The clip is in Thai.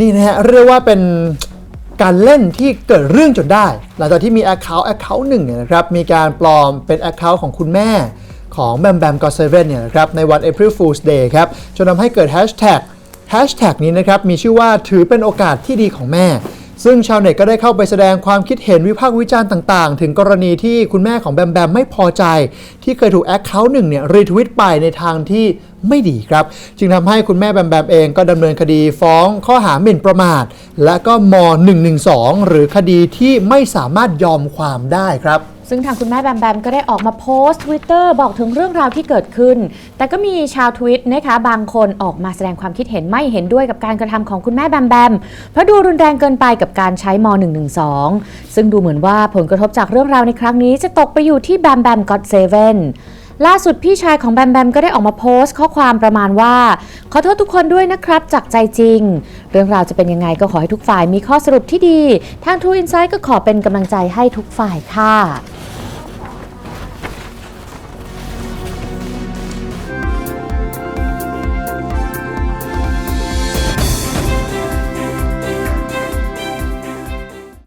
นี่นะฮะเรียกว่าเป็นการเล่นที่เกิดเรื่องจนได้ หลังจากที่มี Account Account หนึ่งเนี่ยนะครับมีการปลอมเป็น Account ของคุณแม่ของแบมแบมกอเซเว่นเนี่ยนะครับในวัน April Fool's Day ครับจนทำให้เกิด Hashtag Hashtag นี้นะครับมีชื่อว่าถือเป็นโอกาสที่ดีของแม่ ซึ่งชาวเน็ตก็ได้เข้าไปแสดงความคิดเห็นวิพากษ์วิจารณ์ต่างๆ ถึงกรณีที่คุณแม่ของแบมแบมไม่พอใจ ที่เคยถูกแอคเคาท์หนึ่งเนี่ยรีทวิตไปในทางที่ไม่ดีครับ จึงทำให้คุณแม่แบมแบมเองก็ดำเนินคดีฟ้องข้อหาหมิ่นประมาท และก็ม .112 หรือคดีที่ไม่สามารถยอมความได้ครับซึ่งทางคุณแม่แบมแบมก็ได้ออกมาโพสต์ Twitter บอกถึงเรื่องราวที่เกิดขึ้น แต่ก็มีชาวทวิตนะคะบางคนออกมาแสดงความคิดเห็นไม่เห็นด้วยกับการกระทำของคุณแม่แบมแบมเพราะดูรุนแรงเกินไปกับการใช้ม .112 ซึ่งดูเหมือนว่าผลกระทบจากเรื่องราวในครั้งนี้จะตกไปอยู่ที่แบมแบมก็อดเซเว่นล่าสุดพี่ชายของแบมแบมก็ได้ออกมาโพสต์ข้อความประมาณว่า ขอโทษทุกคนด้วยนะครับ จากใจจริง เรื่องราวจะเป็นยังไงก็ขอให้ทุกฝ่ายมีข้อสรุปที่ดี ทาง True Insight ก็ขอเป็นกำลังใจให้ทุกฝ่ายค่ะ